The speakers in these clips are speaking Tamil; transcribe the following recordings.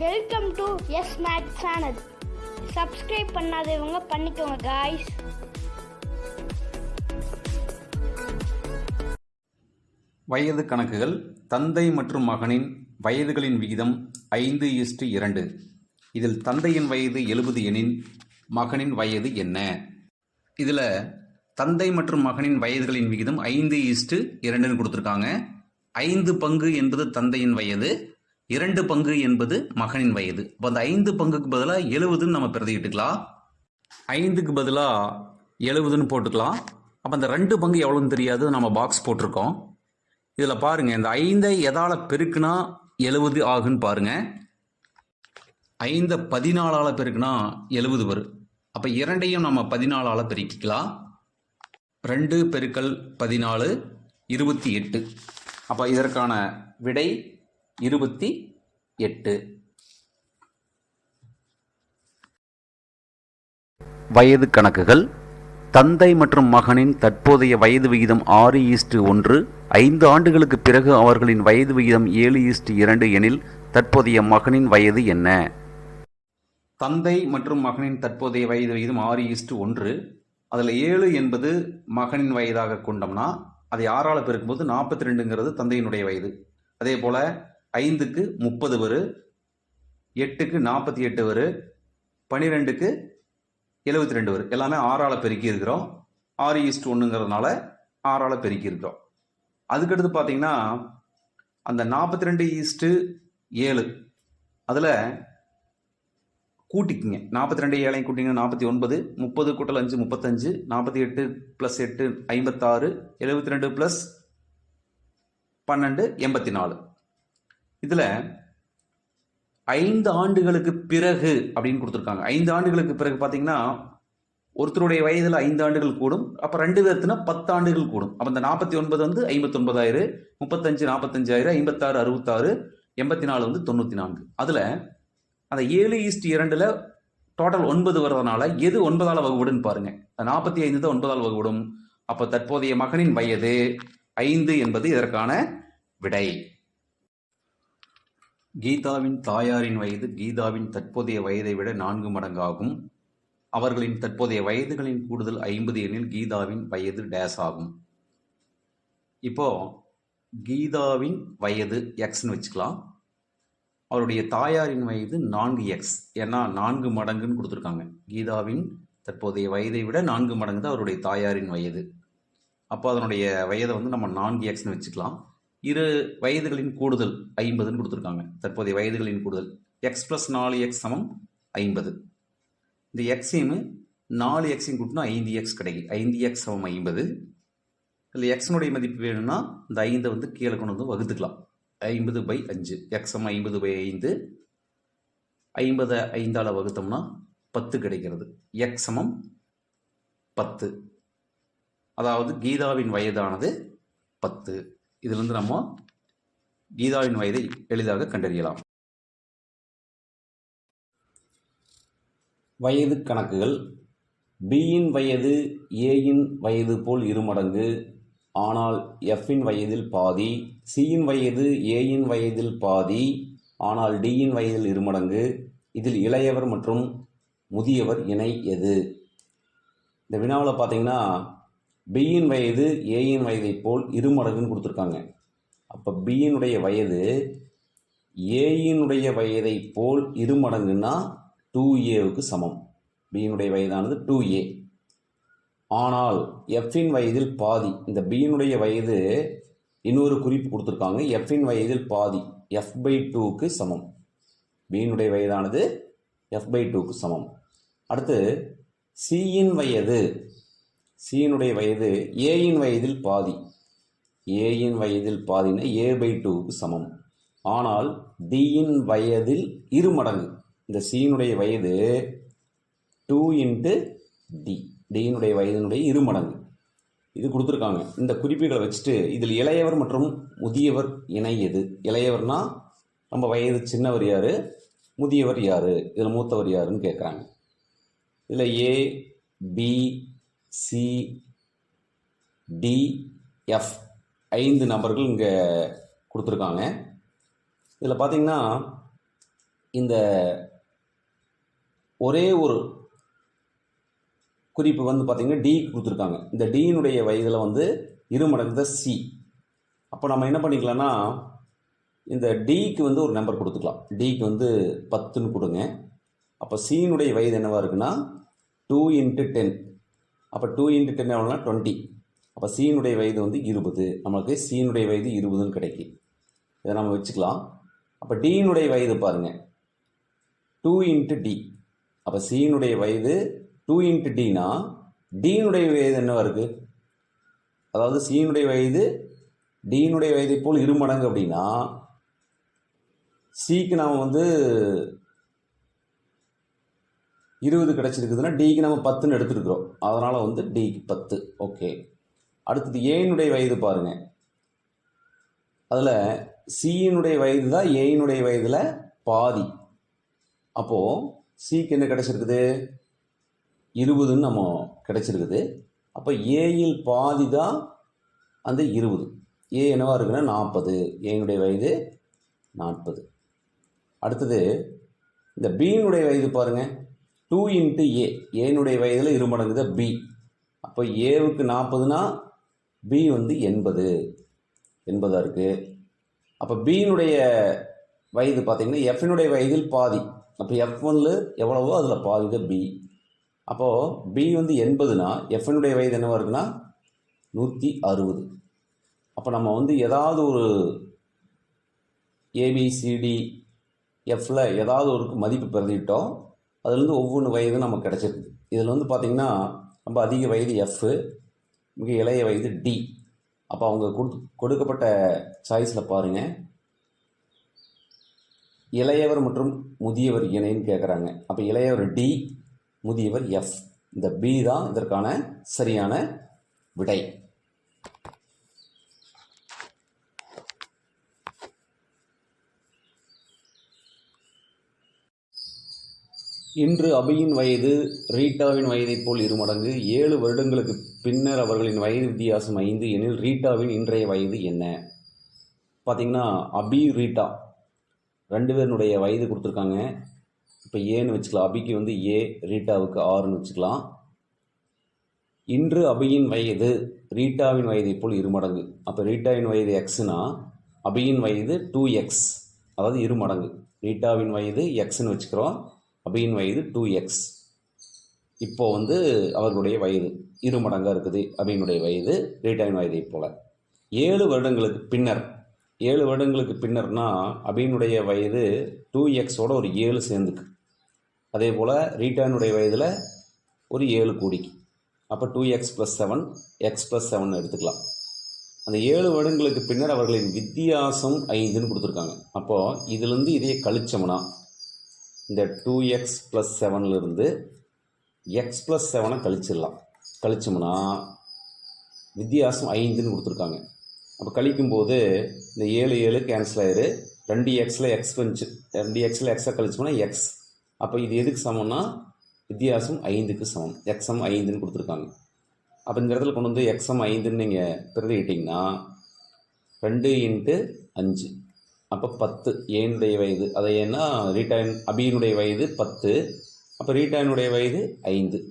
Welcome to S made channel subscribe பண்ணாதவங்க பண்ணிக்கோங்க காய்ஸ் வயது கணக்குகள் தந்தை மற்றும் மகனின் வயதுகளின் விகிதம் ஐந்து இஸ்டு இரண்டு. இதில் தந்தையின் வயது எழுபது எனின் மகனின் வயது என்ன? இதில் தந்தை மற்றும் மகனின் வயதுகளின் விகிதம் ஐந்து இஸ்டு இரண்டுன்னு கொடுத்துருக்காங்க. ஐந்து பங்கு என்பது தந்தையின் வயது இரண்டு பங்கு என்பது மகனின் வயது. அப்போ அந்த ஐந்து பங்குக்கு பதிலாக எழுபதுன்னு நம்ம பிரதிக்கிட்டுக்கலாம் ஐந்துக்கு பதிலாக எழுபதுன்னு போட்டுக்கலாம். அப்போ அந்த ரெண்டு பங்கு எவ்வளோன்னு தெரியாது. நம்ம பாக்ஸ் போட்டிருக்கோம். இதில் பாருங்கள் இந்த ஐந்தை எதால் பெருக்குனா எழுபது ஆகுன்னு பாருங்கள் ஐந்தை பதினாலால் பெருக்குனா எழுபது வரும். அப்போ இரண்டையும் நம்ம பதினாலால் பெருக்கிக்கலாம். ரெண்டு பெருக்கல் பதினாலு இருபத்தி எட்டு. அப்போ இதற்கான விடை இருபத்தி எட்டு. வயது கணக்குகள் தந்தை மற்றும் மகனின் தற்போதைய வயது விகிதம் ஆறு ஈஸ்டு ஒன்று ஐந்து ஆண்டுகளுக்கு பிறகு அவர்களின் வயது விகிதம் ஏழு ஈஸ்டு இரண்டு எனில் தற்போதைய மகனின் வயது என்ன? தந்தை மற்றும் மகனின் தற்போதைய வயது விகிதம் ஆறு ஈஸ்டு ஒன்று அதில் ஏழு என்பது மகனின் வயதாக கொண்டோம்னா அதை ஆறால் பெருக்கும்போது நாற்பத்தி ரெண்டுங்கிறது தந்தையினுடைய வயது. அதே போல் ஐந்துக்கு முப்பது வரும் எட்டுக்கு நாற்பத்தி எட்டு வரும் பன்னிரெண்டுக்கு எழுபத்தி ரெண்டு வரும் எல்லாமே ஆறால் பெருக்கி இருக்கிறோம். ஆறு ஈஸ்ட் ஒன்றுங்கிறதுனால ஆறால் பெருக்கி இருக்கிறோம். அதுக்கடுத்து பார்த்தீங்கன்னா அந்த நாற்பத்தி ரெண்டு ஈஸ்ட்டு ஏழு அதில் கூட்டிக்குங்க. நாற்பத்தி ரெண்டு ஏழையும் கூட்டிங்கன்னா நாற்பத்தி ஒன்பது முப்பது கூட்டல் அஞ்சு முப்பத்தஞ்சு நாற்பத்தி எட்டு ப்ளஸ் எட்டு ஐம்பத்தாறு எழுபத்தி ரெண்டு ப்ளஸ் பன்னெண்டு எண்பத்தி நாலு. இதில் ஐந்து ஆண்டுகளுக்கு பிறகு அப்படின்னு கொடுத்துருக்காங்க. ஐந்து ஆண்டுகளுக்கு பிறகு பார்த்தீங்கன்னா ஒருத்தருடைய வயதில் ஐந்து ஆண்டுகள் கூடும் அப்போ ரெண்டு பேர்த்துனா பத்து ஆண்டுகள் கூடும். அப்போ இந்த நாற்பத்தி ஒன்பது வந்து ஐம்பத்தொன்பதாயிரம் முப்பத்தஞ்சு நாற்பத்தஞ்சாயிரம் ஐம்பத்தாறு அறுபத்தாறு எண்பத்தி நாலு வந்து தொண்ணூற்றி நான்கு அதில் அந்த ஏழு ஈஸ்ட் இரண்டில் டோட்டல் ஒன்பது வர்றதுனால எது ஒன்பதால் வகுப்படுன்னு பாருங்க. நாற்பத்தி ஐந்து தான் ஒன்பதால் வகுப்படும் அப்போ தற்போதைய மகனின் வயது ஐந்து என்பது இதற்கான விடை. கீதாவின் தாயாரின் வயது கீதாவின் தற்போதைய வயதை விட நான்கு மடங்காகும். அவர்களின் தற்போதைய வயதுகளின் கூடுதல் ஐம்பது எனில் கீதாவின் வயது டேஸ் ஆகும். இப்போ கீதாவின் வயது எக்ஸ்னு வச்சுக்கலாம். அவருடைய தாயாரின் வயது நான்கு எக்ஸ் ஏன்னா நான்கு மடங்குன்னு கொடுத்துருக்காங்க. கீதாவின் தற்போதைய வயதை விட நான்கு மடங்கு தான் அவருடைய தாயாரின் வயது. அப்போ அதனுடைய வயதை வந்து நம்ம நான்கு எக்ஸ்னு வச்சுக்கலாம். இரு வயதுகளின் கூடுதல் ஐம்பதுன்னு கொடுத்துருக்காங்க. தற்போதைய வயதுகளின் கூடுதல். எக்ஸ் ப்ளஸ் நாலு எக்ஸ் சமம் ஐம்பது. இந்த எக்ஸையும் நாலு எக்ஸையும் கூட்டினா ஐந்து எக்ஸ் கிடைக்கும் ஐந்து எக்ஸ் சமம் ஐம்பது. இல்லை எக்ஸனுடைய மதிப்பு வேணும்னா இந்த ஐந்தை வந்து கீழே கொண்டு வந்து வகுத்துக்கலாம். ஐம்பது பை அஞ்சு. எக்ஸ் சமம் ஐம்பது பை ஐந்து. ஐம்பதை ஐந்தால் வகுத்தோம்னா பத்து கிடைக்கிறது. எக்ஸ் சமம் பத்து. அதாவது கீதாவின் வயதானது பத்து. இதிலிருந்து நம்ம கீதாவின் வயதை எளிதாக கண்டறியலாம். வயது கணக்குகள். பியின் வயது ஏயின் வயது போல் இருமடங்கு ஆனால் எஃப்பின் வயதில் பாதி சியின் வயது ஏயின் வயதில் பாதி. ஆனால் டியின் வயதில் இருமடங்கு இதில் இளையவர் மற்றும் முதியவர் இணை எது? இந்த வினாவில் பார்த்தீங்கன்னா பியின் வயது ஏயின் வயதைப் போல் இருமடங்குன்னு கொடுத்துருக்காங்க. அப்போ பியினுடைய வயது ஏயினுடைய வயதைப் போல் இருமடங்குன்னா டூ ஏவுக்கு சமம். பியினுடைய வயதானது டூ ஏ ஆனால் எஃப்பின் வயதில் பாதி இந்த பியினுடைய வயது இன்னொரு குறிப்பு கொடுத்துருக்காங்க. எஃப்பின் வயதில் பாதி எஃப் பை டூக்கு சமம். பியினுடைய வயதானது எஃப் பை டூக்கு சமம். அடுத்து சியின் வயது சியினுடைய வயது ஏயின் வயதில் பாதி. ஏயின் வயதில் பாதினா ஏ பை டூவுக்கு சமம். ஆனால் டியின் வயதில் இரு மடங்கு. இந்த சியினுடைய வயது டூ இன்ட்டு டி டியினுடைய வயதினுடைய இரு மடங்கு. இது கொடுத்துருக்காங்க. இந்த குறிப்புகளை வச்சுட்டு இதில் இளையவர் மற்றும் முதியவர் இணை எது? இளையவர்னா நம்ம வயது சின்னவர் யார்? முதியவர் யார்? இதில் மூத்தவர் யாருன்னு கேட்குறாங்க. இதில் ஏ பி சி ஐந்து நபர்கள் இங்கே கொடுத்துருக்காங்க. இதில் பார்த்தீங்கன்னா இந்த ஒரே ஒரு குறிப்பு வந்து பார்த்திங்கன்னா டி கொடுத்துருக்காங்க. இந்த டியினுடைய வயதில் வந்து இரு மடங்கு தான் சி அப்போ நம்ம என்ன பண்ணிக்கலாம்னா இந்த டிக்கு வந்து ஒரு நம்பர் கொடுத்துக்கலாம். டிக்கு வந்து பத்துன்னு கொடுங்க. அப்போ சியினுடைய வயது என்னவாக இருக்குன்னா டூ இன்ட்டு டென் அப்போ டூ இன்ட்டு டென் எவ்வளோனா டுவெண்ட்டி அப்போ சியினுடைய வயது வந்து இருபது. நம்மளுக்கு சீனுடைய வயது இருபதுன்னு கிடைக்கும். இதை நம்ம வச்சுக்கலாம். அப்போ டீனுடைய வயது பாருங்கள் டூ இன்ட்டு டி அப்போ சீனுடைய வயது டூ இன்ட்டு டினா டீனுடைய வயது என்னவா இருக்குது அதாவது சீனுடைய வயது டீனுடைய வயதை போல் இரு மடங்கு அப்படின்னா சிக்கு நாம் வந்து இருபது கிடச்சிருக்குதுன்னா டிக்கு நம்ம பத்துன்னு எடுத்துருக்குறோம். அதனால் வந்து டிக்கு பத்து. ஓகே அடுத்தது ஏனுடைய வயது பாருங்கள் அதில் சியினுடைய வயது தான் ஏயினுடைய வயதில் பாதி. அப்போது சிக்கு என்ன கிடச்சிருக்குது? இருபதுன்னு நம்ம கிடச்சிருக்குது. அப்போ ஏயில் பாதி தான் அந்த இருபது. ஏ என்னவா இருக்குன்னா நாற்பது. ஏனுடைய வயது நாற்பது. அடுத்தது இந்த பீனுடைய வயது பாருங்கள் டூ இன்ட்டு ஏ ஏனுடைய வயதில் இரு மடங்கு தான் பி அப்போ ஏவுக்கு நாற்பதுனா பி வந்து எண்பது. எண்பதாக இருக்குது அப்போ பியினுடைய வயது பார்த்திங்கன்னா எஃப்னுடைய வயதில் பாதி. அப்போ எஃப் ஒன்ல எவ்வளவோ அதில் பாதி தான் பி அப்போது பி வந்து எண்பதுனா எஃப்னுடைய வயது என்னவாக இருக்குன்னா நூற்றி அறுபது. அப்போ நம்ம வந்து ஏதாவது ஒரு ஏபிசிடி எஃப்ல ஏதாவது ஒரு மதிப்பு பிரதிட்டோம் அதுலேருந்து ஒவ்வொன்று வயது நமக்கு கிடச்சிருக்கு இதில் வந்து பார்த்திங்கன்னா ரொம்ப அதிக வயது எஃப்பு மிக இளைய வயது டி அப்போ அவங்க கொடு கொடுக்கப்பட்ட சாய்ஸில் பாருங்கள் இளையவர் மற்றும் முதியவர் இணைன்னு கேட்குறாங்க அப்போ இளையவர் டி முதியவர் எஃப் இந்த பி தான் இதற்கான சரியான விடை. இன்று அபியின் வயது ரீட்டாவின் வயதைப் போல் இரு மடங்கு. ஏழு வருடங்களுக்கு பின்னர் அவர்களின் வயது வித்தியாசம் ஐந்து எனில் ரீட்டாவின் இன்றைய வயது என்ன? பார்த்திங்கன்னா அபி ரீட்டா. ரெண்டு பேருனுடைய வயது கொடுத்துருக்காங்க. இப்போ ஏன்னு வச்சுக்கலாம். அபிக்கு வந்து ஏ ரீட்டாவுக்கு ஆறுன்னு வச்சுக்கலாம். இன்று அபியின் வயது ரீட்டாவின் வயதைப் போல் இரு மடங்கு. அப்போ ரீட்டாவின் வயது எக்ஸ்னா அபியின் வயது டூ எக்ஸ். அதாவது இரு மடங்கு. ரீட்டாவின் வயது எக்ஸ்னு வச்சுக்கிறோம். அபியின் வயது டூ எக்ஸ் இப்போ வந்து அவர்களுடைய வயது இரு மடங்காக இருக்குது அபியினுடைய வயது ரீட்டாவின் வயதை போல. ஏழு வருடங்களுக்கு பின்னர் ஏழு வருடங்களுக்கு பின்னர்னா அபியினுடைய வயது டூ எக்ஸோட ஒரு ஏழு சேர்ந்துக்கு. அதே போல் ரீட்டாவினுடைய வயதில் ஒரு ஏழு கூடிக்கு. அப்போ two x plus seven x plus seven எடுத்துக்கலாம். அந்த ஏழு வருடங்களுக்கு பின்னர் அவர்களின் வித்தியாசம் ஐந்துன்னு கொடுத்துருக்காங்க. அப்போது இதுலேருந்து இதையே கழிச்சோம்னா இந்த டூ எக்ஸ் ப்ளஸ் செவன்லேருந்து எக்ஸ் ப்ளஸ் செவனை கழிச்சிடலாம். கழிச்சோம்னா வித்தியாசம் ஐந்துன்னு கொடுத்துருக்காங்க. அப்போ கழிக்கும்போது இந்த ஏழு ஏழு கேன்சல் ஆயிரு. ரெண்டு எக்ஸில் எக்ஸ் வந்துச்சு. ரெண்டு எக்ஸில் எக்ஸாக கழிச்சோம்னா எக்ஸ் அப்போ இது எதுக்கு சமம்னா வித்தியாசம் ஐந்துக்கு சமம். எக்ஸம் ஐந்துன்னு கொடுத்துருக்காங்க. அப்போ இந்த இடத்துல கொண்டு வந்து எக்ஸம் ஐந்துன்னு நீங்கள் பிரதிக்கிட்டிங்கன்னா ரெண்டு இன்ட்டு அஞ்சு. அப்போ பத்து. ஏனுடைய வயது. அதை ஏன்னா ரீட்டாயின் அபியினுடைய வயது பத்து. அப்போ ரீட்டாயினுடைய வயது ஐந்து.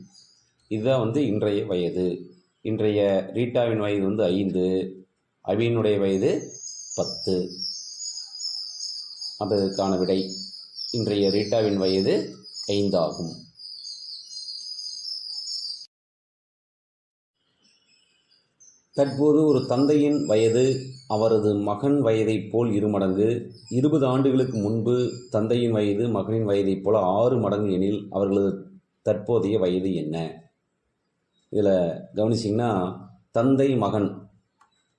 இதுதான் வந்து இன்றைய வயது. இன்றைய ரீட்டாவின் வயது வந்து ஐந்து. அபியினுடைய வயது பத்து. அதற்கான விடை இன்றைய ரீட்டாவின் வயது ஐந்தாகும். தற்போது ஒரு தந்தையின் வயது அவரது மகன் வயதைப் போல் இரு மடங்கு. இருபது ஆண்டுகளுக்கு முன்பு தந்தையின் வயது மகனின் வயதைப் போல ஆறு மடங்கு எனில் அவர்களது தற்போதைய வயது என்ன? இதில் கவனிச்சிங்கன்னா தந்தை மகன்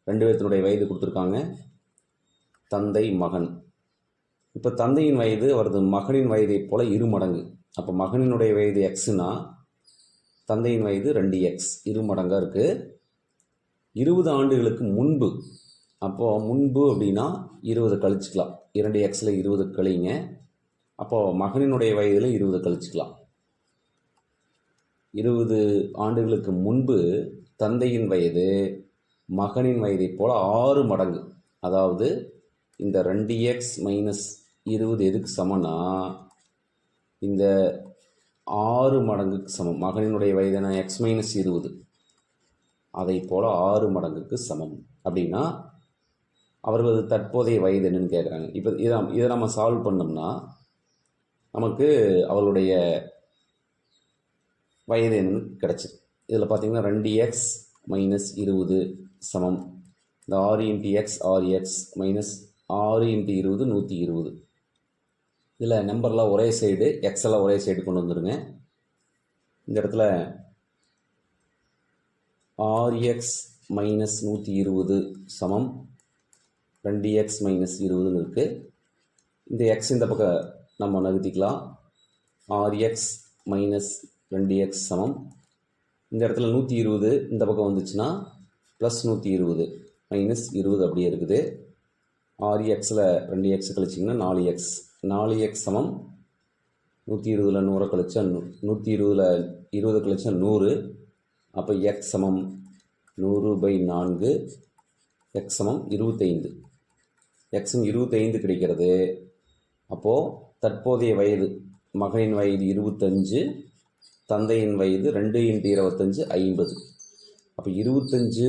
ரெண்டு பேர்த்தினுடைய வயது கொடுத்துருக்காங்க. தந்தை மகன். இப்போ தந்தையின் வயது அவரது மகனின் வயதைப் போல இரு மடங்கு. அப்போ மகனினுடைய வயது எக்ஸுனா தந்தையின் வயது ரெண்டு எக்ஸ் இரு மடங்காக இருக்குது இருபது ஆண்டுகளுக்கு முன்பு. அப்போது முன்பு அப்படின்னா இருபது கழிச்சிக்கலாம். இரண்டு எக்ஸில் இருபது கழிங்க. அப்போது மகனினுடைய வயதில் இருபது கழிச்சிக்கலாம். இருபது ஆண்டுகளுக்கு முன்பு தந்தையின் வயது மகனின் வயதைப் போல் ஆறு மடங்கு. அதாவது இந்த ரெண்டு எக்ஸ் மைனஸ் இருபது எதுக்கு சமம்னா இந்த ஆறு மடங்குக்கு சமம். மகனினுடைய வயதான எக்ஸ் மைனஸ் இருபது. அதை போல் ஆறு மடங்குக்கு சமம். அப்படின்னா அவர்களது தற்போதைய வயது என்னன்னு கேட்குறாங்க. இப்போ இதை இதை நம்ம சால்வ் பண்ணோம்னா நமக்கு அவளுடைய வயது என்னன்னு கிடச்சிது இதில் பார்த்தீங்கன்னா ரெண்டு எக்ஸ் மைனஸ் இருபது சமம். இந்த ஆறு இன்ட்டு எக்ஸ் ஆறு எக்ஸ் மைனஸ் ஆறு இன்ட்டு இருபது நூற்றி இருபது. இதில் நம்பர்லாம் ஒரே சைடு எக்ஸெல்லாம் ஒரே சைடு கொண்டு வந்துடுங்க இந்த இடத்துல ஆர்எக்ஸ் மைனஸ் நூற்றி இருபது சமம். ரெண்டு எக்ஸ் மைனஸ் இருபதுன்னு இருக்குது இந்த எக்ஸ் இந்த பக்கம் நம்ம நகர்த்திக்கலாம். ஆர்எக்ஸ் மைனஸ் ரெண்டு எக்ஸ் சமம். இந்த இடத்துல நூற்றி இருபது இந்த பக்கம் வந்துச்சுன்னா ப்ளஸ் நூற்றி இருபது மைனஸ் இருபது அப்படியே இருக்குது. ஆறு எக்ஸில் ரெண்டு எக்ஸ் கழிச்சிங்கன்னா நாலு எக்ஸ் நாலு எக்ஸ் சமம். நூற்றி இருபதில் நூறை கழிச்சா நூ நூற்றி இருபதில் இருபது கழிச்சா நூறு. அப்போ எக்ஸ் சமம் நூறு பை நான்கு எக்ஸ் சமம் இருபத்தைந்து. எக்ஸும் இருபத்தைந்து கிடைக்கிறது. அப்போது தற்போதைய வயது மகனின் வயது இருபத்தஞ்சு தந்தையின் வயது ரெண்டு இன்ட்டு இருபத்தஞ்சு ஐம்பது. அப்போ இருபத்தஞ்சு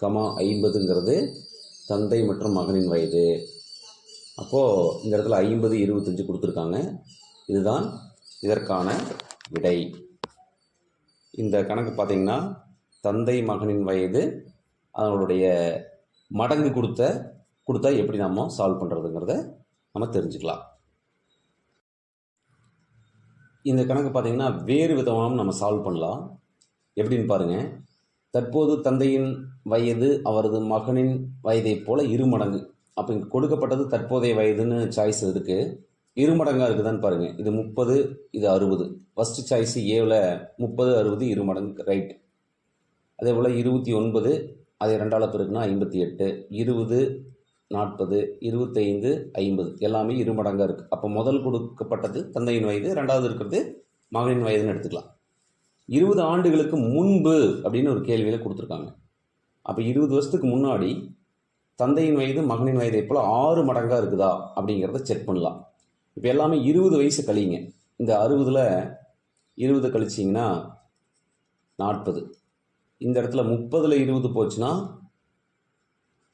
கமா ஐம்பதுங்கிறது தந்தை மற்றும் மகனின் வயது. அப்போது இந்த இடத்துல ஐம்பது இருபத்தஞ்சு கொடுத்துருக்காங்க. இதுதான் இதற்கான விடை. இந்த கணக்கு பார்த்தீங்கன்னா தந்தை மகனின் வயது அவங்களுடைய மடங்கு கொடுத்த கொடுத்தா எப்படி நம்ம சால்வ் பண்ணுறதுங்கிறத நம்ம தெரிஞ்சுக்கலாம். இந்த கணக்கு பார்த்திங்கன்னா வேறு விதமாகவும் நம்ம சால்வ் பண்ணலாம். எப்படின்னு பாருங்கள் தற்போது தந்தையின் வயது அவரது மகனின் வயதைப் போல இரு மடங்கு. அப்போ இங்கே கொடுக்கப்பட்டது தற்போதைய வயதுன்னு சாய்ஸ் இருக்குது இரு மடங்காக இருக்குதான்னு பாருங்கள் இது முப்பது இது அறுபது. ஃபஸ்ட்டு சாய்ஸ் ஏவில் முப்பது அறுபது இரு மடங்கு ரைட் அதே போல் இருபத்தி ஒன்பது அதை ரெண்டால் பிறகுனா ஐம்பத்தி எட்டு. இருபது நாற்பது இருபத்தைந்து ஐம்பது. எல்லாமே இரு மடங்காக இருக்குது அப்போ முதல் கொடுக்கப்பட்டது தந்தையின் வயது ரெண்டாவது இருக்கிறது மகனின் வயதுன்னு எடுத்துக்கலாம். இருபது ஆண்டுகளுக்கு முன்பு அப்படின்னு ஒரு கேள்வியில் கொடுத்துருக்காங்க. அப்போ இருபது வருஷத்துக்கு முன்னாடி தந்தையின் வயது மகனின் வயதை போல் ஆறு மடங்காக இருக்குதா அப்படிங்கிறத செக் பண்ணலாம். இப்போ எல்லாமே இருபது வயசு கழிங்க. இந்த அறுபதில் இருபது கழிச்சிங்கன்னா நாற்பது. இந்த இடத்துல முப்பதில் இருபது போச்சுன்னா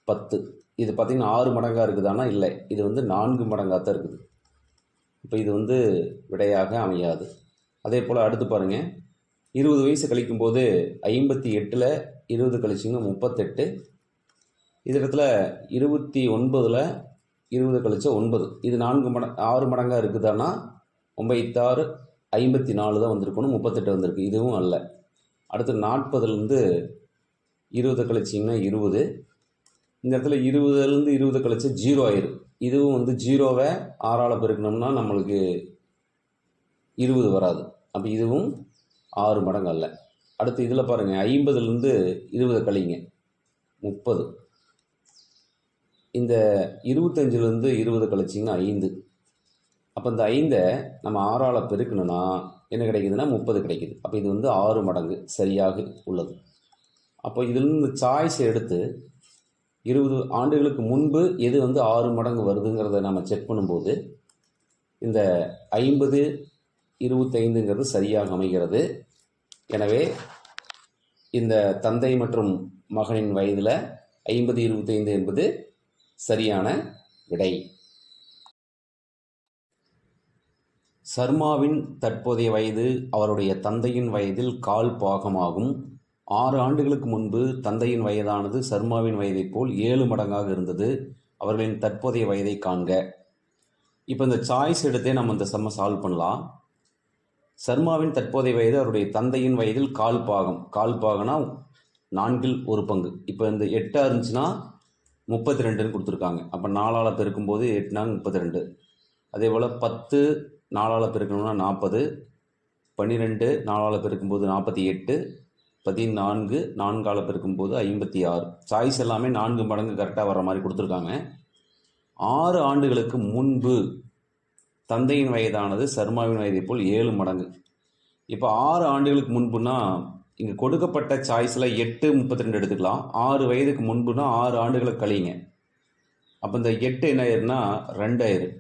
பத்து. இது பார்த்திங்கன்னா ஆறு மடங்காக இருக்குதானா இல்லை. இது வந்து நான்கு மடங்காக தான் இருக்குது. இப்போ இது வந்து விடையாக அமையாது. அதே போல் அடுத்து பாருங்கள் இருபது வயசு கழிக்கும்போது ஐம்பத்தி எட்டில் இருபது கழிச்சிங்கன்னா முப்பத்தெட்டு. இது இடத்துல இருபத்தி ஒன்பதில் இருபது கழிச்சா ஒன்பது. இது நான்கு மட ஆறு மடங்காக இருக்குதான்னா ஒம்பத்தாறு ஐம்பத்தி நாலு தான் வந்திருக்கணும். முப்பத்தெட்டு வந்திருக்கு. இதுவும் அல்ல. அடுத்து நாற்பதுலேருந்து இருபது கழிச்சிங்கன்னா இருபது. இந்த இடத்துல இருபதுலேருந்து இருபது கழிச்சு ஜீரோ ஆயிரும். இதுவும் வந்து ஜீரோவை ஆறால் பெருக்கணும்னா நம்மளுக்கு இருபது வராது. அப்போ இதுவும் ஆறு மடங்கு அல்ல. அடுத்து இதில் பாருங்கள் ஐம்பதுலேருந்து இருபது கழிங்க. முப்பது. இந்த இருபத்தஞ்சிலேருந்து இருபது கழிச்சிங்கன்னா ஐந்து. அப்போ இந்த ஐந்தை நம்ம ஆறால் பெருக்கணும்னா என்ன கிடைக்குதுன்னா முப்பது கிடைக்குது. அப்போ இது வந்து ஆறு மடங்கு சரியாக உள்ளது. அப்போ இதிலிருந்து சாய்ஸ் எடுத்து இருபது ஆண்டுகளுக்கு முன்பு எது வந்து ஆறு மடங்கு வருதுங்கிறத நம்ம செக் பண்ணும்போது இந்த ஐம்பது இருபத்தைந்துங்கிறது சரியாக அமைகிறது. எனவே இந்த தந்தை மற்றும் மகனின் வயதில் ஐம்பது இருபத்தைந்து என்பது சரியான விடை. சர்மாவின் தற்போதைய வயது அவருடைய தந்தையின் வயதில் கால் பாகமாகும். ஆறு ஆண்டுகளுக்கு முன்பு தந்தையின் வயதானது சர்மாவின் வயதைப் போல் ஏழு மடங்காக இருந்தது. அவர்களின் தற்போதைய வயதை காண்க. இப்போ இந்த சாய்ஸ் எடுத்தே நம்ம இந்த செம்ம சால்வ் பண்ணலாம். சர்மாவின் தற்போதைய வயது அவருடைய தந்தையின் வயதில் கால் பாகம். கால் பாகனா நான்கில் ஒரு பங்கு. இப்போ இந்த எட்டாக இருந்துச்சுன்னா முப்பத்தி ரெண்டுன்னு கொடுத்துருக்காங்க. அப்போ நாலால் பெருக்கும்போது எட்டுனாங்க முப்பத்தி ரெண்டு அதே போல் பத்து நாலால் பெருக்கணும்னா நாற்பது பன்னிரெண்டு நாலால் பெருக்கும்போது நாற்பத்தி எட்டு. பதினான்கு நான்கால் பெருக்கும்போது ஐம்பத்தி ஆறு. சாய்ஸ் எல்லாமே நான்கு மடங்கு கரெக்டாக வர மாதிரி கொடுத்துருக்காங்க. ஆறு ஆண்டுகளுக்கு முன்பு தந்தையின் வயதானது சர்மாவின் வயதைப் போல் ஏழு மடங்கு. இப்போ ஆறு ஆண்டுகளுக்கு முன்புனா இங்கே கொடுக்கப்பட்ட சாய்ஸில் எட்டு முப்பத்தி ரெண்டு எடுத்துக்கலாம். ஆறு வயதுக்கு முன்புனா ஆறு ஆண்டுகளை கழிங்க. அப்போ இந்த எட்டு என்ன ஆயிருன்னா ரெண்டாயிரம்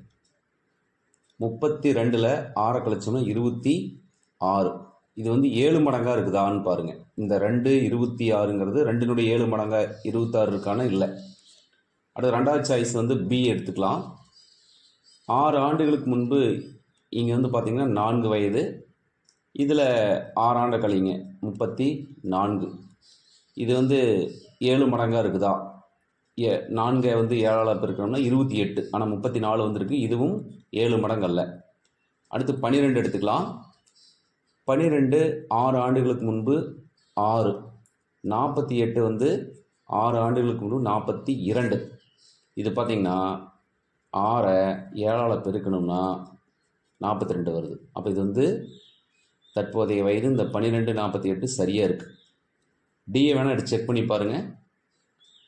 முப்பத்தி ரெண்டில் ஆறை கழிச்சோம்னா இருபத்தி ஆறு. இது வந்து ஏழு மடங்காக இருக்குதான்னு பாருங்கள் இந்த ரெண்டு இருபத்தி ஆறுங்கிறது ரெண்டினுடைய ஏழு மடங்காக இருபத்தாறு இருக்கான? இல்லை. அடுத்து ரெண்டாவது சாய்ஸ் வந்து பி எடுத்துக்கலாம். ஆறு ஆண்டுகளுக்கு முன்பு இங்கே வந்து பார்த்திங்கன்னா நான்கு வயது. இதில் ஆறாண்டு கழிங்க. முப்பத்தி நான்கு. இது வந்து ஏழு மடங்காக இருக்குதா? ஏ நான்கை வந்து ஏழால் பெருக்கணும்னா இருபத்தி எட்டு. ஆனால் முப்பத்தி நாலு வந்திருக்கு. இதுவும் ஏழு மடங்கு அல்ல அடுத்து பன்னிரெண்டு எடுத்துக்கலாம். பன்னிரெண்டு ஆறு ஆண்டுகளுக்கு முன்பு ஆறு. நாற்பத்தி எட்டு வந்து ஆறு ஆண்டுகளுக்கு முன்பு நாற்பத்தி இரண்டு. இது பார்த்திங்கன்னா ஆறை ஏழால் பெருக்கணும்னா நாற்பத்தி ரெண்டு வருது. அப்போ இது வந்து தற்போதைய வயது இந்த பன்னிரெண்டு நாற்பத்தி எட்டு சரியாக இருக்குது டிஏ வேணால் எடுத்து செக் பண்ணி பாருங்கள்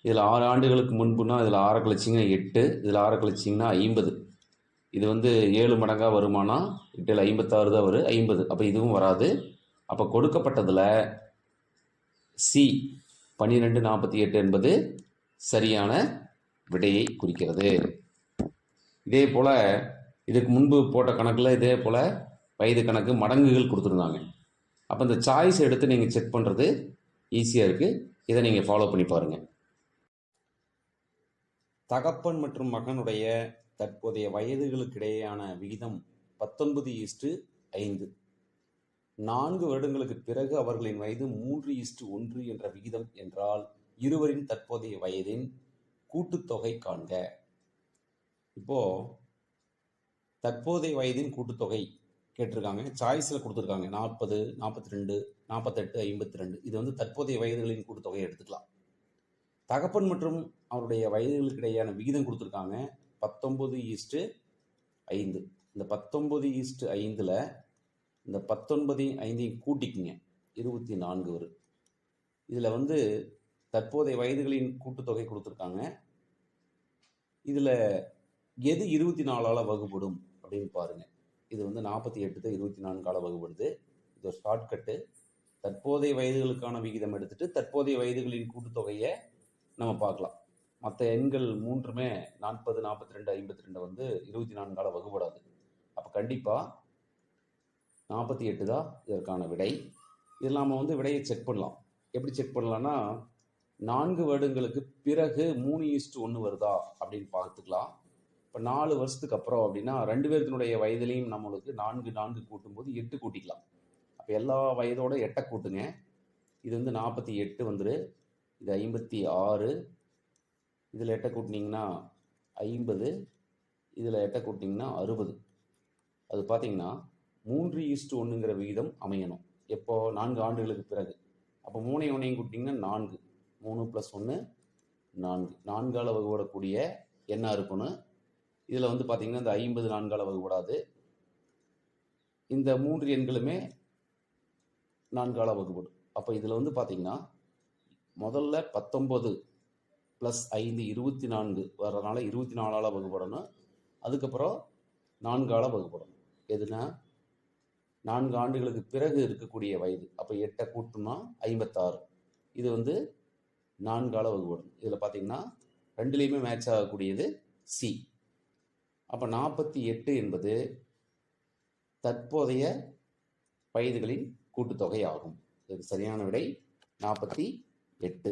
இதில் ஆறு ஆண்டுகளுக்கு முன்புனா இதில் ஆறை கழிச்சிங்கன்னா எட்டு இதில் ஆறை கழிச்சிங்கன்னா ஐம்பது. இது வந்து ஏழு மடங்காக வருமானா? எட்டில் ஐம்பத்தாறு தான் வரும் ஐம்பது. அப்போ இதுவும் வராது. அப்போ கொடுக்கப்பட்டதில் சி பன்னிரெண்டு நாற்பத்தி எட்டு என்பது சரியான விடையை குறிக்கிறது. இதே போல் இதுக்கு முன்பு போட்ட கணக்கில் இதே போல் வயது கணக்கு மடங்குகள் கொடுத்துருந்தாங்க. அப்போ இந்த சாய்ஸ் எடுத்து நீங்கள் செக் பண்ணுறது ஈஸியாக இருக்குது இதை நீங்கள் ஃபாலோ பண்ணி பாருங்கள் தகப்பன் மற்றும் மகனுடைய தற்போதைய வயதுகளுக்கிடையேயான விகிதம் பத்தொன்பது ஈஸ்டு ஐந்து. நான்கு வருடங்களுக்கு பிறகு அவர்களின் வயது மூன்று ஈஸ்டு ஒன்று என்ற விகிதம் என்றால் இருவரின் தற்போதைய வயதின் கூட்டுத்தொகை காண்க. இப்போ தற்போதைய வயதின் கூட்டுத்தொகை கேட்டிருக்காங்க. சாய்ஸில் கொடுத்துருக்காங்க. நாற்பது நாற்பத்தி ரெண்டு நாற்பத்தெட்டு ஐம்பத்தி ரெண்டு இது வந்து தற்போதைய வயதுகளின் கூட்டுத்தொகையை எடுத்துக்கலாம். தகப்பன் மற்றும் அவருடைய வயதுகளுக்கு இடையான விகிதம் கொடுத்துருக்காங்க. பத்தொம்பது ஈஸ்ட்டு ஐந்து. இந்த பத்தொம்பது ஈஸ்ட்டு ஐந்தில் இந்த பத்தொன்பது ஐந்தையும் கூட்டிக்குங்க. இருபத்தி நான்கு வரும் இதில் வந்து தற்போதைய வயதுகளின் கூட்டுத்தொகை கொடுத்துருக்காங்க. இதில் எது இருபத்தி நாலால் வகுப்படும் அப்படின்னு பாருங்கள் இது வந்து நாற்பத்தி எட்டு தான் இருபத்தி நான்கால் வகுப்படுது இது ஒரு ஷார்ட்கட்டு தற்போதைய வயதுகளுக்கான விகிதம் எடுத்துட்டு தற்போதைய வயதுகளின் கூட்டுத்தொகையை நம்ம பார்க்கலாம். மற்ற எண்கள் மூன்றுமே நாற்பது நாற்பத்தி ரெண்டு ஐம்பத்தி ரெண்டு வந்து இருபத்தி நான்கால் வகுப்படாது. அப்போ கண்டிப்பாக நாற்பத்தி எட்டு தான் இதற்கான விடை. இதில் நாம் வந்து விடையை செக் பண்ணலாம். எப்படி செக் பண்ணலாம்னா நான்கு வருடங்களுக்கு பிறகு மூணு ஈஸ்ட் ஒன்று வருதா அப்படின்னு பார்த்துக்கலாம். இப்போ நாலு வருஷத்துக்கு அப்புறம் அப்படின்னா ரெண்டு பேர்த்தினுடைய வயதிலையும் நம்மளுக்கு நான்கு நான்கு கூட்டும்போது எட்டு கூட்டிக்கலாம். அப்போ எல்லா வயதோட எட்டை கூட்டுங்க. இது வந்து நாற்பத்தி எட்டு வந்துரு. இது ஐம்பத்தி ஆறு. இதில் எட்டை கூட்டினீங்கன்னா ஐம்பது. இதில் எட்டை கூட்டினீங்கன்னா அறுபது. அது பார்த்தீங்கன்னா மூன்று ஈஸ்ட் ஒன்றுங்கிற விகிதம் அமையணும். எப்போ? நான்கு ஆண்டுகளுக்கு பிறகு. அப்போ மூணையும் ஒன்றையும் கூட்டிங்கன்னா நான்கு. மூணு ப்ளஸ் ஒன்று நான்கு. நான்கால வகுப்படக்கூடிய என்ன இருக்கணும். இதில் வந்து பார்த்தீங்கன்னா இந்த ஐம்பது நான்கால வகுபடாது. இந்த மூன்று எண்களுமே நான்கால வகுப்படும் அப்போ இதில் வந்து பார்த்தீங்கன்னா முதல்ல பத்தொம்பது ப்ளஸ் ஐந்து இருபத்தி நான்கு வர்றதுனால இருபத்தி நாலால் வகுப்படணும் அதுக்கப்புறம் நான்கால வகுப்படணும் எதுனா நான்கு ஆண்டுகளுக்கு பிறகு இருக்கக்கூடிய வயது. அப்போ எட்டை கூட்டணும்னா ஐம்பத்தாறு. இது வந்து நான்கால வகுப்படும் இதில் பார்த்தீங்கன்னா ரெண்டுலேயுமே மேட்ச் ஆகக்கூடியது சி அப்போ நாற்பத்தி எட்டு என்பது தற்போதைய வயதுகளின் கூட்டுத்தொகை ஆகும். இதுக்கு சரியான விடை நாற்பத்தி எட்டு.